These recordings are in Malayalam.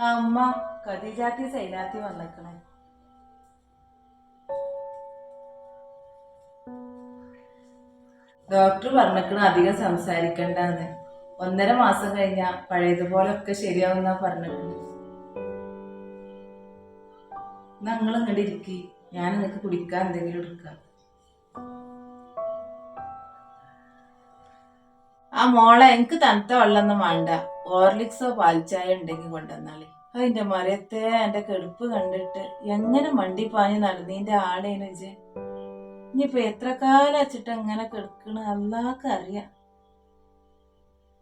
ആ അമ്മ കതിജാത്തി സൈലാത്തി വന്നേക്കണേ. ഡോക്ടർ പറഞ്ഞേക്കണ അധികം സംസാരിക്കണ്ടെന്ന്. ഒന്നര മാസം കഴിഞ്ഞാ പഴയതുപോലെ ഒക്കെ ശരിയാവുന്ന പറഞ്ഞേക്കണു. നിങ്ങൾ ഇങ്ങോട്ട് ഇരിക്കി. ഞാൻ നിങ്ങൾക്ക് കുടിക്കാൻ എന്തെങ്കിലും എടുക്കാം. ആ മോളെ എനിക്ക് തണുത്ത വെള്ളമൊന്നും വേണ്ട. ഓർലിക്സോ പാൽച്ചായ ഉണ്ടെങ്കിൽ കൊണ്ടുവന്നാളി. അതിന്റെ മരത്തെ എന്റെ കെടുപ്പ് കണ്ടിട്ട് എങ്ങനെ മണ്ടി പാഞ്ഞ് നടന്നീന്റെ ആളേനു വെച്ച് ഇനിയിപ്പൊ എത്ര കാലം വെച്ചിട്ട് എങ്ങനെ കിടക്കണ അല്ലാക്ക് അറിയാം.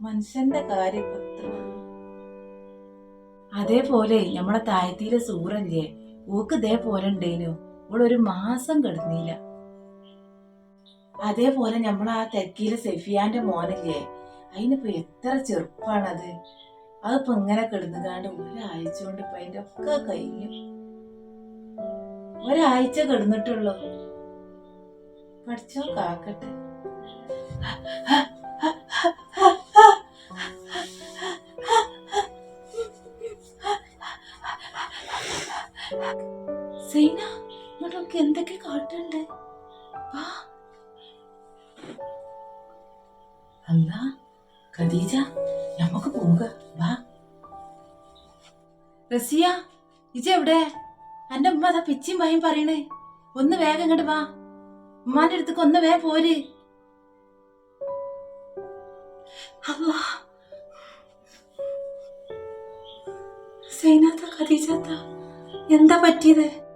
മനുഷ്യന്റെ കാര്യം. അതേപോലെ നമ്മളെ താഴത്തീരെ സൂറല്ലേ ഓക്ക് ഇതേപോലെ ഉണ്ടേനു. ഇവളൊരു മാസം കിടന്നില്ല അതേപോലെ നമ്മളെ ആ സെഫിയാന്റെ മോനല്ലേ അതിനിപ്പോ എത്ര ചെറുപ്പാണത്. അതിപ്പോ ഇങ്ങനെ കിടന്നുകാണ്ട് ഒരാഴ്ച കൊണ്ട് ഇപ്പൊ അതിന്റെ ഒക്കെ കഴിഞ്ഞു. ഒരാഴ്ച കിടന്നിട്ടുള്ളൂ. പഠിച്ചോ കാക്കട്ടെ. സൈന ഇങ്ങോട്ടൊക്കെ എന്തൊക്കെ കാട്ടുണ്ട് അല്ല ഖദീജ നമുക്ക് പോവുക. വാ. റസിയ ഇജ എവിടെ? എന്റെ ഉമ്മ അതാ പിച്ചിയും ഭയം പറയണേ. ഒന്ന് വേഗം ഇങ്ങോട്ട് വാ. ഉമ്മാന്റെ അടുത്തേക്ക് ഒന്ന് വേ പോര്. എന്താ പറ്റിയത്?